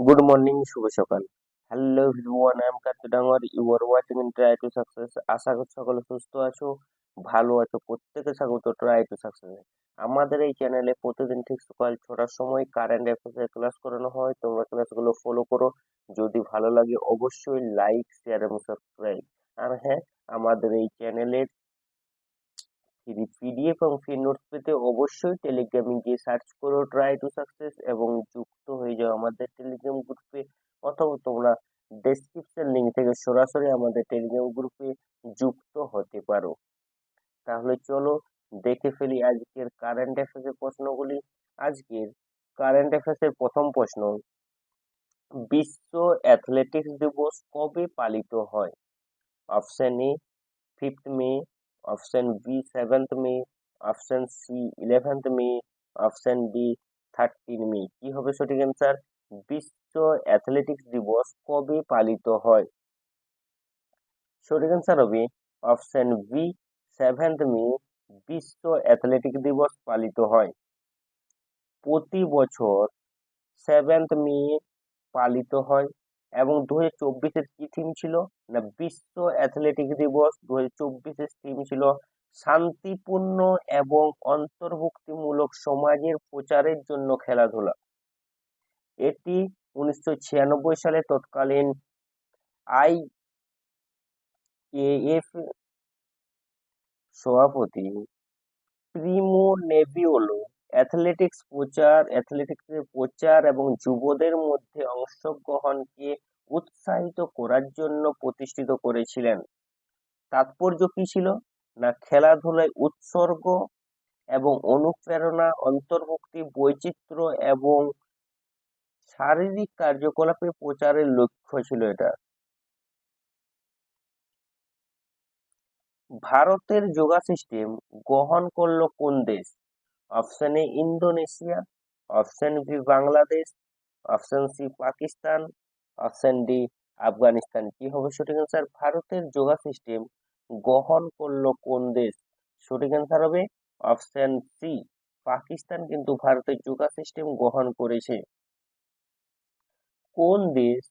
Good morning, শুভ সকাল। Hello everyone, I am Kartik Dangar. You are watching in try to success. আশা করি সকলে সুস্থ আছো, ভালো আছো। প্রত্যেকে স্বাগত ট্রাই টু সাকসেস। আমাদের এই চ্যানেলে প্রতিদিন ঠিক সকাল ছটার সময় কারেন্ট অ্যাফেয়ার্সের ক্লাস করানো হয়। তোমরা ক্লাসগুলো ফলো করো। যদি ভালো লাগে অবশ্যই লাইক, শেয়ার এবং সাবস্ক্রাইব। আর হ্যাঁ, আমাদের এই চ্যানেলের ফ্রি পিডিএফ এবং ফ্রি নোটস পেতে অবশ্যই টেলিগ্রামে গিয়ে সার্চ করো ট্রাই টু সাকসেস এবং যুক্ত হয়ে যাও আমাদের টেলিগ্রাম গ্রুপে অথবা তোমরা ডেসক্রিপশন লিঙ্ক থেকে সরাসরি আমাদের টেলিগ্রাম গ্রুপে যুক্ত হতে পারো। তাহলে চলো দেখে ফেলি আজকের কারেন্ট অ্যাফেয়ার্সের প্রশ্নগুলি। আজকের কারেন্ট অ্যাফেয়ার্সের প্রথম প্রশ্ন, বিশ্ব অ্যাথলেটিক্স দিবস কবে পালিত হয়? Option A fifth May option B seventh May option C eleventh May option D thirteen May কি হবে সঠিক অ্যান্সার বিশ্ব অ্যাথলেটিক্স দিবস কবে পালিত হয়? সঠিক অ্যান্সার হবে অপশন বি সেভেন্থ মে, বিশ্ব অ্যাথলেটিক দিবস পালিত হয়। প্রতি বছর সেভেন্থ মে পালিত হয়। এবং দু হাজার চব্বিশের কি থিম ছিল? না, বিশ্ব অ্যাথলেটিক দিবস দু হাজার চব্বিশের থিম ছিল শান্তিপূর্ণ এবং অন্তর্ভুক্তিমূলক সমাজের প্রচারের জন্য খেলাধুলা। এটি উনিশশো ছিয়ানব্বই সালে তৎকালীন আই এএফ সভাপতি প্রিমো নেভিওলো অ্যাথলেটিক্স প্রচার অ্যাথলেটিক্সের প্রচার এবং যুবদের মধ্যে অংশগ্রহণকে উৎসাহিত করার জন্য প্রতিষ্ঠিত করেছিলেন। তাৎপর্য কি ছিল? না খেলাধুলায় উৎসর্গ এবং অনুপ্রেরণা, অন্তর্ভুক্তি, বৈচিত্র্য এবং শারীরিক কার্যকলাপের প্রচারের লক্ষ্য ছিল এটা? ভারতের যোগা সিস্টেম গ্রহণ করল কোন দেশ? Option A Indonesia option B Bangladesh option C Pakistan option D Afghanistan কি হবে সঠিক অ্যান্সার ভারতের যোগা সিস্টেম গ্রহণ করল কোন দেশ? সঠিক অ্যান্সার হবে অপশন সি পাকিস্তান। কিন্তু ভারতের যোগা সিস্টেম গ্রহণ করেছে কোন দেশ?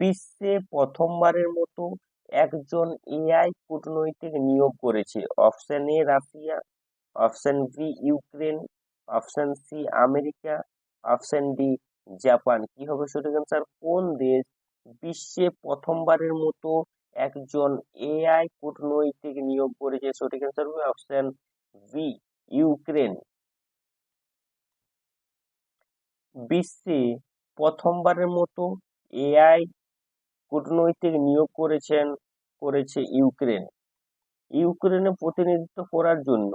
বিশ্বে প্রথমবারের মতো একজন এআই কূটনৈতিক নিয়োগ করেছে। Option A Russia. Option B, Ukraine, option C, America, option D, Japan. কি হবে সঠিক অ্যান্সার কোন দেশ বিশ্বে প্রথমবারের মতো একজন এআই কূটনৈতিক নিয়োগ করেছে? সঠিক অ্যান্সার হবে অপশন বি, ইউক্রেন। বিশ্বে প্রথমবারের মতো এআই কূটনৈতিক নিয়োগ করেছেন, করেছে ইউক্রেন। ইউক্রেনে প্রতিনিধিত্ব করার জন্য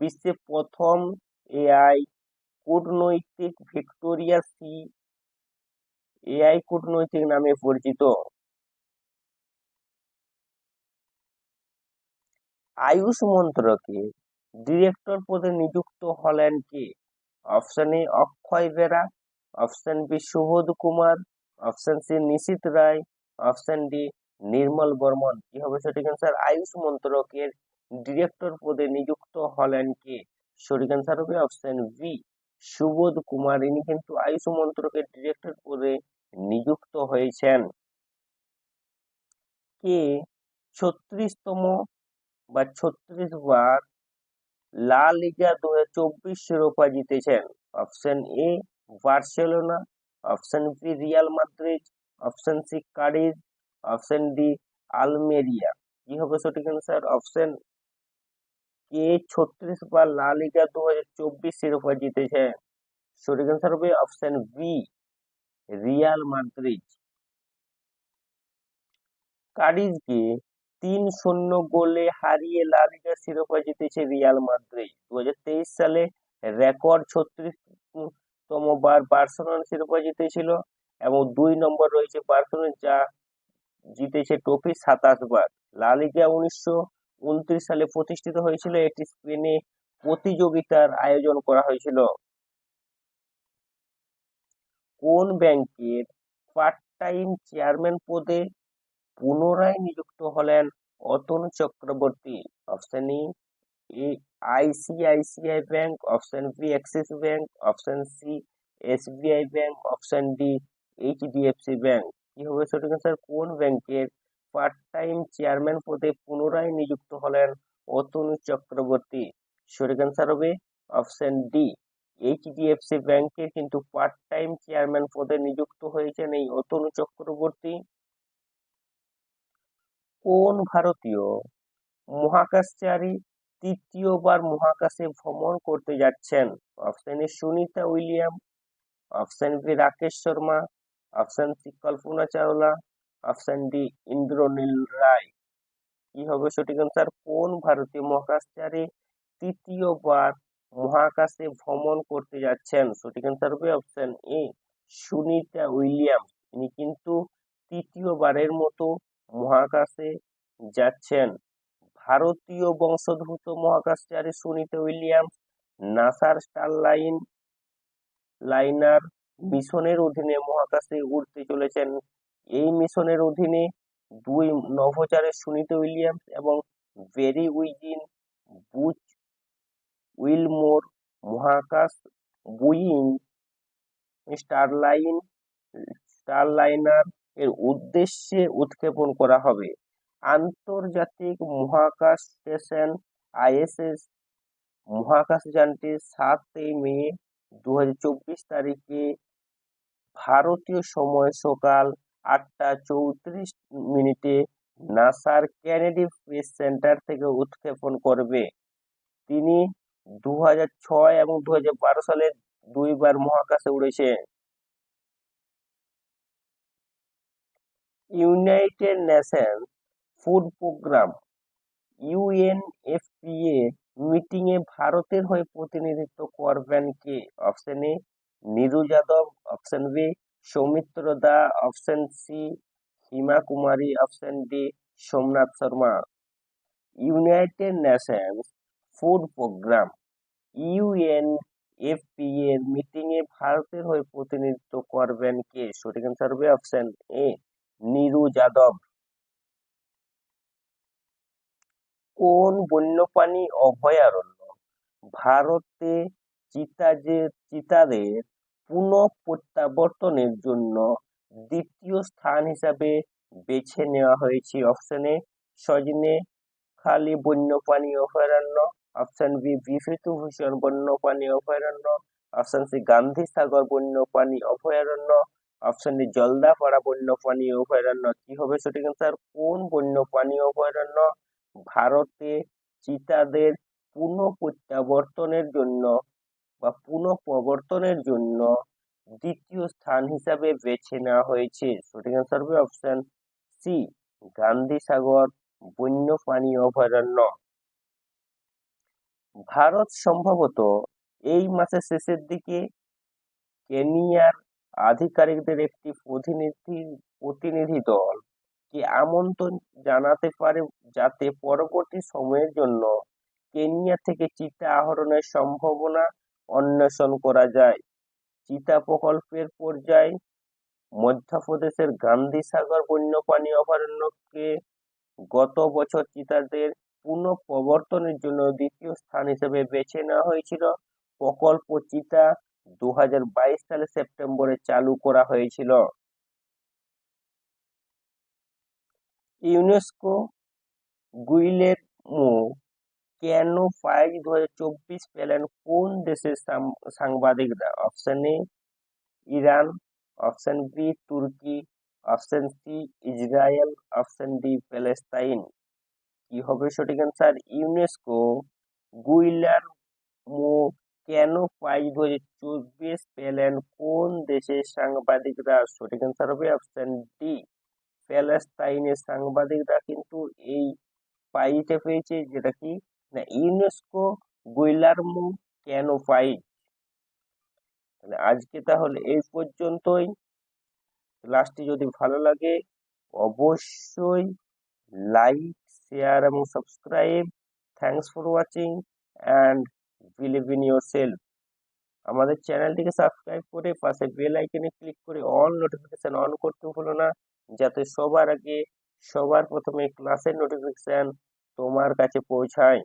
বিশ্বে প্রথম এআই কূটনৈতিক ভিক্টোরিয়া সি, এআই কূটনৈতিক নামে পরিচিত। আয়ুষ মন্ত্রকে ডিরেক্টর পদে নিযুক্ত হলেন কে? Option A Akshay Bera, option B Subodh Kumar, option C Nishit Roy, option D Nirmal Barman. কি হবে সঠিক অ্যান্সার আয়ুষ মন্ত্রকের ডিরেক্টর পদে নিযুক্ত হলেন কে? সঠিক অ্যান্সার হবে অপশন বি সুবোধ কুমার। ইনি কিন্তু আয়ুষ মন্ত্রকের ডিরেক্টর পদে নিযুক্ত হয়েছেন। কে? ছত্রিশতম বা ছত্রিশ বার লা লিগা দু হাজার চব্বিশ শিরোপা জিতেছেন। Option A Barcelona. Option B Real Madrid. Option C Cadiz option D Almeria. কি হবে সঠিক অ্যান্সার অপশন কে ছত্রিশ বার লা লিগা দু হাজার চব্বিশ শিরোপা জিতেছে সঠিক অ্যান্সার হবে অপশন বি রিয়াল মাদ্রিদ কাডিজকে তিন শূন্য গোলে হারিয়ে লা লিগা শিরোপা জিতেছে রিয়াল মাদ্রিদ দু হাজার তেইশ সালে রেকর্ড ছত্রিশতম বার বার্সেলোনা শিরোপা জিতেছিল এবং দুই নম্বর রয়েছে বার্সেলোনা, যা জিতেছে ট্রফি সাতাশ বার। লা লিগা উনিশশো উনত্রিশ সালে প্রতিষ্ঠিত হয়েছিল এটি স্পেনে প্রতিযোগিতার আয়োজন করা হয়েছিল। কোন ব্যাংকের পার্ট টাইম চেয়ারম্যান পদে পুনরায় নিযুক্ত হলেন Atanu Chakraborty? Option E ICICI bank option B Axis bank option C SBI bank option D HDFC bank কি হবে সঠিক অ্যান্সার কোন ব্যাংকের পার্ট টাইম চেয়ারম্যান পদে পুনরায় নিযুক্ত হলেন অতনু চক্রবর্তী। সঠিক হবে অপশন ডি এইচডিএফসি ব্যাংকের কিন্তু পার্ট টাইম চেয়ারম্যান পদে নিযুক্ত হয়েছেন এই অতনু চক্রবর্তী। কোন ভারতীয় মহাকাশচারী তৃতীয়বার মহাকাশে ভ্রমণ করতে যাচ্ছেন? Option A Sunita William option B Rakesh Sharma option C Kalpana Chawla option D Indranil Roy. কি হবে সঠিক অ্যান্সার কোন ভারতীয় মহাকাশচারী তৃতীয়বার মহাকাশে ভ্রমণ করতে যাচ্ছেন? সঠিক অ্যান্সার হবে অপশন এ সুনিতা উইলিয়াম ইনি কিন্তু তৃতীয়বারের মতো মহাকাশে যাচ্ছেন। ভারতীয় বংশোদ্ভূত মহাকাশচারী সুনিতা উইলিয়ামস নাসার স্টারলাইন লাইনার মিশনের অধীনে মহাকাশে উড়তে চলেছেন। এই মিশনের অধীনে দুই নভোচারের সুনিতা উইলিয়ামস এবং বেরি উইজিন বুচ উইলমোর মহাকাশ বুইং স্টারলাইন, স্টারলাইনার এর উদ্দেশ্যে উৎক্ষেপণ করা হবে। আন্তর্জাতিক মহাকাশ স্টেশন আইএসএস মহাকাশ মহাকাশযানটি সাতই মে দু হাজার চব্বিশ তারিখে ভারতীয় সময় সকাল আটটা চৌত্রিশ মিনিটে নাসার ক্যানেডি স্পেস সেন্টার থেকে উৎক্ষেপণ করবে। তিনি দু ছয় এবং দু হাজার বারো সালে দুইবার মহাকাশে উড়েছে United Nation Food Programme, UNFPA, মিটিংয়ে ভারতের হয়ে প্রতিনিধিত্ব করবেন কে? Option A, Niru Yadav, option B Soumitra the option C Hima Kumari option D Somnath Sharma. United Nations Food Programme UN FP এর মিটিং এ ভারতের হয়ে প্রতিনিধিত্ব করবেন কে? সঠিক অ্যান্সার হবে অপশন এ নীরু যাদব। কোন বন্যপ্রাণী অভয়ারণ্য ভারতে চিতাজের চিতাদের পুনঃপ্রত্যাবর্তনের জন্য দ্বিতীয় স্থান হিসাবে বেছে নেওয়া হয়েছে। অপশনে সজনে, খালি বন্যপ্রাণী অভয়ারণ্য। অপশন বি বিভূতিভূষণ বন্যপ্রাণী অভয়ারণ্য। অপশন সি গান্ধী সাগর বন্যপ্রাণী অভয়ারণ্য। অপশন ডি জলদাপাড়া বন্যপ্রাণী অভয়ারণ্য। কি হবে সঠিক অ্যান্সার কোন বন্যপ্রাণী অভয়ারণ্য? ভারতে চিতাদের পুনঃপ্রত্যাবর্তনের জন্য বা পুনঃপ্রবর্তনের জন্য দ্বিতীয় স্থান হিসাবে বেছে নেওয়া হয়েছে। সঠিক অ্যান্সার হবে অপশন সি গান্ধী সাগর বন্যপ্রাণী অভয়ারণ্য। ভারত সম্ভবত এই মাসের শেষের দিকে কেনিয়ার আধিকারিকদের একটি প্রতিনিধি প্রতিনিধি দল কে আমন্ত্রণ জানাতে পারে যাতে পরবর্তী সময়ের জন্য কেনিয়া থেকে চিতা আহরণের সম্ভাবনা অন্বেষণ করা যায়। চিতা প্রকল্পের পর্যায়ে মধ্যপ্রদেশের গান্ধী সাগর বন্যপ্রাণী অভয়ারণ্যকে গত বছর চিতাদের পুনঃপ্রবর্তনের জন্য দ্বিতীয় স্থান হিসেবে বেছে নেওয়া হয়েছিল। প্রকল্প চিতা দু হাজার বাইশ সালে সেপ্টেম্বরে চালু করা হয়েছিল। ইউনেস্কো গুইলেরমো কেন প্রাইজ দু চব্বিশ পেলেন? কোন দেশের সাংবাদিকরা? Option A Iran option B তুর্কি option C Israel option D Palestine কি হবে সঠিক অ্যান্সার ইউনেস্কো গুইলার মো, কেন প্রাইজ দু হাজার চব্বিশ পেলেন? কোন দেশের সাংবাদিকরা? সঠিক অ্যান্সার হবে অপশন ডি প্যালেস্তাইনের সাংবাদিকরা কিন্তু এই প্রাইজটা পেয়েছে, যেটা কি ইউনেস্কো গুইলারমো প্রাইজ তাহলে আজকে তাহলে এই পর্যন্তই। ক্লাসটি যদি ভালো লাগে, অবশ্যই লাইক শেয়ার এবং subscribe thanks for watching and believe in yourself আমাদের চ্যানেলটিকে সাবস্ক্রাইব করে পাশে বেল আইকনে ক্লিক করে অল নোটিফিকেশান অন করতে ভুলো না, যাতে সবার আগে সবার প্রথমে ক্লাসের নোটিফিকেশান তোমার কাছে পৌঁছায়।